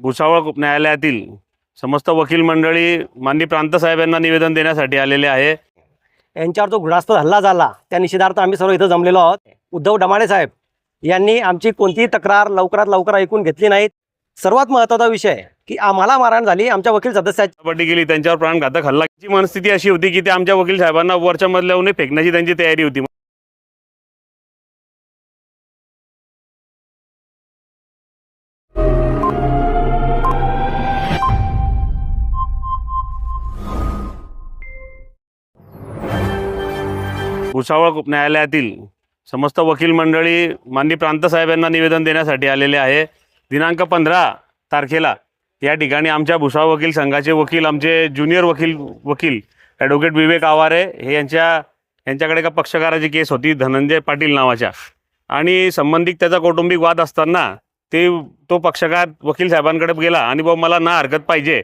भुसावळ न्यायालयातील समस्त वकील मंडळी माननीय प्रांत साहेब यांना निवेदन देण्यासाठी आलेले आहे. यांच्यावर जो घृणास्पद हल्ला झाला. त्या निषेधार्थ आम्ही सर्व इथं जमलेलो आहोत. उद्धव डमाळे साहेब यांनी आमची कोणतीही तक्रार लवकरात लवकर ऐकून घेतली नाहीत. सर्वात महत्त्वाचा विषय की आम्हाला मारहाण झाली आमच्या वकील सदस्याची पट्टी केली त्यांच्यावर प्राणघातक हल्लाची मनस्थिती अशी होती की ते आमच्या वकील साहेबांना वरच्या मधल्याहून फेकण्याची त्यांची तयारी होती. भुसावळ न्यायालयातील समस्त वकील मंडळी माननीय प्रांतसाहेब यांना निवेदन देण्यासाठी आलेले आहे. दिनांक पंधरा तारखेला या ठिकाणी आमच्या भुसावळ वकील संघाचे वकील आमचे ज्युनियर वकील वकील ॲडव्होकेट विवेक आवारे हे यांच्या यांच्याकडे एका पक्षकाराची केस होती धनंजय पाटील नावाच्या. आणि संबंधित त्याचा कौटुंबिक वाद असताना ते तो पक्षकार वकील साहेबांकडे गेला आणि बाबा मला ना हरकत पाहिजे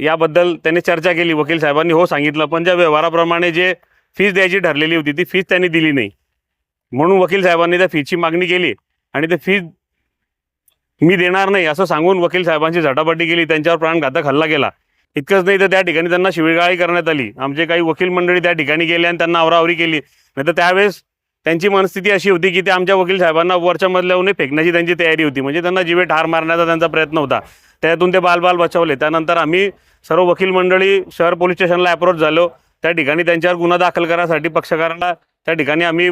याबद्दल त्याने चर्चा केली. वकील साहेबांनी हो सांगितलं. पण ज्या व्यवहाराप्रमाणे जे फीस द्यायची ठरलेली होती. ती फीस त्यांनी दिली नाही. म्हणून वकील साहेबांनी त्या फीची मागणी केली आणि ते फीस मी देणार नाही असं सांगून वकील साहेबांची झटापटी केली. त्यांच्यावर प्राणघातक हल्ला केला. इतकंच नाही तर त्या ठिकाणी त्यांना शिवीगाळी करण्यात आली. आमचे काही वकील मंडळी त्या ठिकाणी गेले आणि त्यांना आवरावरी केली. नाही तर त्यावेळेस त्यांची मनस्थिती अशी होती की ते आमच्या वकील साहेबांना वरच्या मधल्याहून फेकण्याची त्यांची तयारी होती. म्हणजे त्यांना जीवे ठार मारण्याचा त्यांचा प्रयत्न होता. त्यातून ते बालबाल बचावले. त्यानंतर आम्ही सर्व वकील मंडळी शहर पोलीस स्टेशनला अप्रोच झालो. त्या ठिकाणी त्यांच्यावर गुन्हा दाखल करायसाठी पक्षकाराला त्या ठिकाणी आम्ही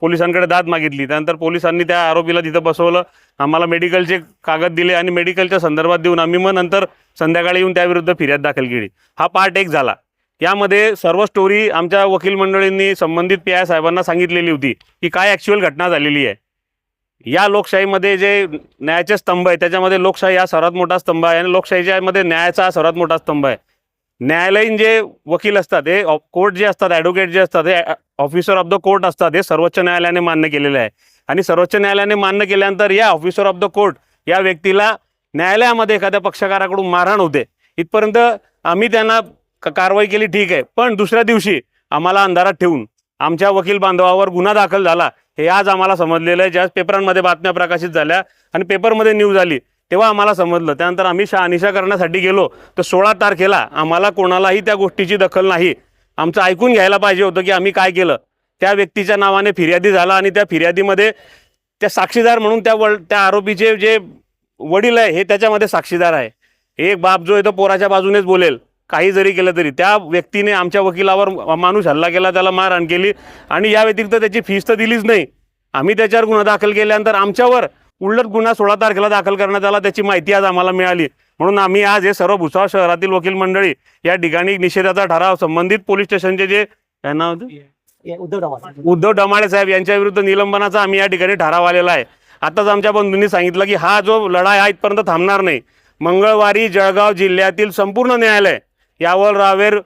पोलिसांकडे दाद मागितली. त्यानंतर पोलिसांनी त्या आरोपीला तिथं बसवलं. आम्हाला मेडिकलचे कागद दिले आणि मेडिकलच्या संदर्भात देऊन आम्ही मग नंतर संध्याकाळी येऊन त्याविरुद्ध फिर्याद दाखल केली. हा पार्ट एक झाला. यामध्ये सर्व स्टोरी आमच्या वकील मंडळींनी संबंधित पी आय साहेबांना सांगितलेली होती की काय ॲक्च्युअल घटना झालेली आहे. या लोकशाहीमध्ये जे न्यायाचे स्तंभ आहे त्याच्यामध्ये लोकशाही हा सर्वात मोठा स्तंभ आहे आणि लोकशाहीच्यामध्ये न्यायाचा हा सर्वात मोठा स्तंभ आहे. न्यायालयीन जे वकील असतात हे कोर्ट जे असतात ॲडव्होकेट जे असतात हे ऑफिसर ऑफ द कोर्ट असतात हे सर्वोच्च न्यायालयाने मान्य केलेले आहे. आणि सर्वोच्च न्यायालयाने मान्य केल्यानंतर या ऑफिसर ऑफ द कोर्ट या व्यक्तीला न्यायालयामध्ये एखाद्या पक्षकाराकडून मारहाण होते इथपर्यंत आम्ही त्यांना क- कारवाई केली ठीक आहे. पण दुसऱ्या दिवशी आम्हाला अंधारात ठेवून आमच्या वकील बांधवावर गुन्हा दाखल झाला हे आज आम्हाला समजलेलं आहे. ज्या पेपरांमध्ये बातम्या प्रकाशित झाल्या आणि पेपरमध्ये न्यूज आली तेव्हा आम्हाला समजलं. त्यानंतर आम्ही शहानिशा करण्यासाठी गेलो. तर सोळा तारखेला आम्हाला कोणालाही त्या गोष्टीची दखल नाही. आमचं ऐकून घ्यायला पाहिजे होतं की आम्ही काय केलं. त्या व्यक्तीच्या नावाने फिर्यादी झाला आणि त्या फिर्यादीमध्ये त्या साक्षीदार म्हणून त्या वड त्या आरोपीचे जे वडील आहे हे त्याच्यामध्ये साक्षीदार आहे. एक बाप जो आहे तो पोराच्या बाजूनेच बोलेल. काही जरी केलं तरी. त्या व्यक्तीने आमच्या वकिलावर माणूस हल्ला केला त्याला मारहाण केली. आणि या व्यतिरिक्त त्याची फीस तर दिलीच नाही. आम्ही त्याच्यावर गुन्हा दाखल केल्यानंतर आमच्यावर उलट गुन्हा सोळा तारखेला दाखल करण्यात आला त्याची माहिती आज आम्हाला मिळाली. म्हणून आम्ही आज हे सर्व भुसावळ शहरातील वकील मंडळी या ठिकाणी निषेधाचा ठराव संबंधित पोलीस स्टेशनचे जे काय नाव होतं? उद्धव डमाळे. साहेब यांच्या विरुद्ध निलंबनाचा आम्ही या ठिकाणी ठराव आलेला आहे. आताच आमच्या बंधूंनी सांगितलं की हा जो लढाई हा इथपर्यंत थांबणार नाही. मंगळवारी जळगाव जिल्ह्यातील संपूर्ण न्यायालय यावल रावेर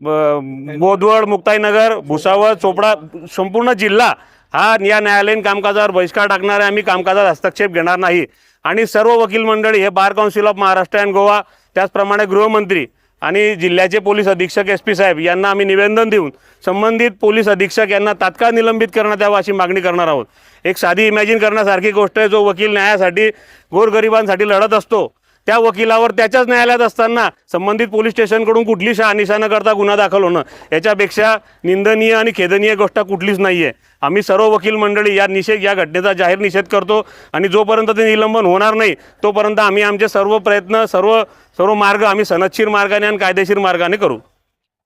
बोदवड मुक्ताईनगर भुसावळ चोपडा संपूर्ण जिल्हा हा या न्यायालयीन कामकाजावर बहिष्कार टाकणार आहे आम्ही कामकाजात हस्तक्षेप घेणार नाही. आणि सर्व वकील मंडळी हे bar council of Maharashtra and Goa त्याचप्रमाणे गृहमंत्री आणि जिल्ह्याचे पोलीस अधीक्षक एस पी साहेब यांना आम्ही निवेदन देऊन संबंधित पोलीस अधीक्षक यांना तात्काळ निलंबित करण्यात यावं अशी मागणी करणार आहोत. एक साधी इमॅजिन करण्यासारखी गोष्ट आहे जो वकील न्यायासाठी गोरगरिबांसाठी लढत असतो. त्या वकिलावर त्याच्याच न्यायालयात असताना संबंधित पोलीस स्टेशनकडून कुठली शहानिशा न करता गुन्हा दाखल होणं याच्यापेक्षा निंदनीय आणि खेदनीय गोष्ट कुठलीच नाही आहे आम्ही सर्व वकील मंडळी या निषेध या घटनेचा जाहीर निषेध करतो आणि जोपर्यंत ते निलंबन होणार नाही तोपर्यंत आम्ही आमचे सर्व प्रयत्न सर्व सर्व मार्ग आम्ही सनदशीर मार्गाने आणि कायदेशीर मार्गाने करू.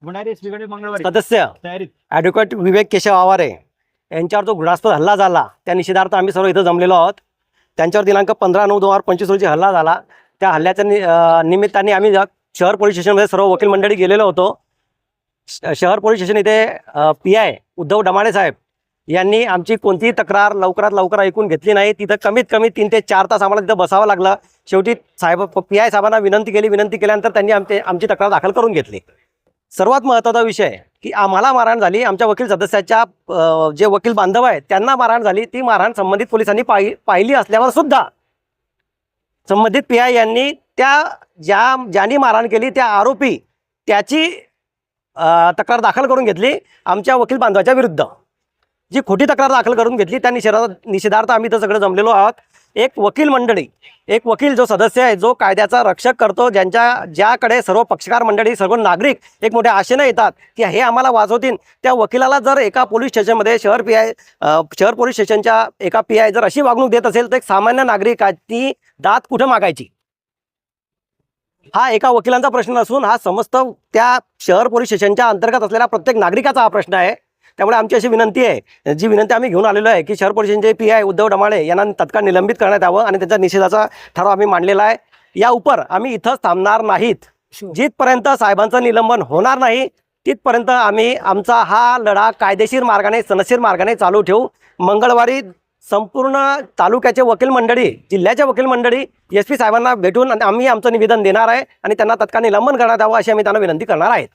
मंगळवारी. सदस्य तयारीत. ॲडव्होकेट विवेक केशव आवारे यांच्यावर जो घृणास्पद हल्ला झाला त्या निषेधार्थ आम्ही सर्व इथं जमलेलो आहोत. त्यांच्यावर दिनांक पंधरा नऊ दोन हजार पंचवीस रोजी हल्ला झाला. त्या हल्ल्याच्या नि निमित्ताने आम्ही शहर पोलीस स्टेशनमध्ये सर्व वकील मंडळी गेलेलो होतो. श- शहर पोलीस स्टेशन इथे पी आय उद्धव डमाळे साहेब यांनी आमची कोणतीही तक्रार लवकरात लवकर ऐकून घेतली नाही. तिथं कमीत कमी तीन ते चार तास आम्हाला तिथं बसावं लागलं. शेवटी साहेब पी आय साहेबांना विनंती केली. विनंती केल्यानंतर त्यांनी आमचे आमची तक्रार दाखल करून घेतली. सर्वात महत्त्वाचा विषय की आम्हाला मारहाण झाली. आमच्या वकील सदस्याच्या जे वकील बांधव आहेत त्यांना मारहाण झाली. ती मारहाण संबंधित पोलिसांनी पाहिली असल्यावर सुद्धा संबंधित पी आय यांनी त्या ज्या ज्यांनी मारहाण केली त्या आरोपी त्याची तक्रार दाखल करून घेतली आमच्या वकील बांधवाच्या विरुद्ध. जी खोटी तक्रार दाखल करून घेतली त्या निषेधा निषेधार्थ आम्ही तर सगळं जमलेलो आहोत. एक वकील मंडळी एक वकील जो सदस्य आहे जो कायद्याचा रक्षक करतो ज्यांच्या ज्याकडे सर्व पक्षकार मंडळी सर्व नागरिक एक मोठ्या आशेनं येतात की हे आम्हाला वाचवतील. त्या वकिलाला जर एका पोलीस स्टेशनमध्ये शहर पी आय शहर पोलीस स्टेशनच्या एका पी आय जर अशी वागणूक देत असेल तर एक सामान्य नागरिकाची दात कुठं मागायची? हा एका वकिलांचा प्रश्न असून हा समस्त त्या शहर पोलीस स्टेशनच्या अंतर्गत असलेल्या प्रत्येक नागरिकाचा हा प्रश्न आहे. त्यामुळे आमची अशी विनंती आहे जी विनंती आम्ही घेऊन आलेलो आहे की शहर स्टेशनचे पी आय उद्धव डमाळे यांना तत्काळ निलंबित करण्यात यावं आणि त्यांच्या निषेधाचा ठराव आम्ही मांडलेला आहे. या उपर आम्ही इथंच थांबणार नाहीत. जिथपर्यंत साहेबांचं निलंबन होणार नाही तिथपर्यंत आम्ही आमचा हा लढा कायदेशीर मार्गाने सनशीर मार्गाने चालू ठेवू. मंगळवारी संपूर्ण तालुक्याचे वकील मंडळी जिल्ह्याच्या वकील मंडळी एस पी साहेबांना भेटून आम्ही आमचं निवेदन देणार आहे आणि त्यांना तत्काळ निलंबन करण्यात यावं अशी आम्ही त्यांना विनंती करणार आहेत.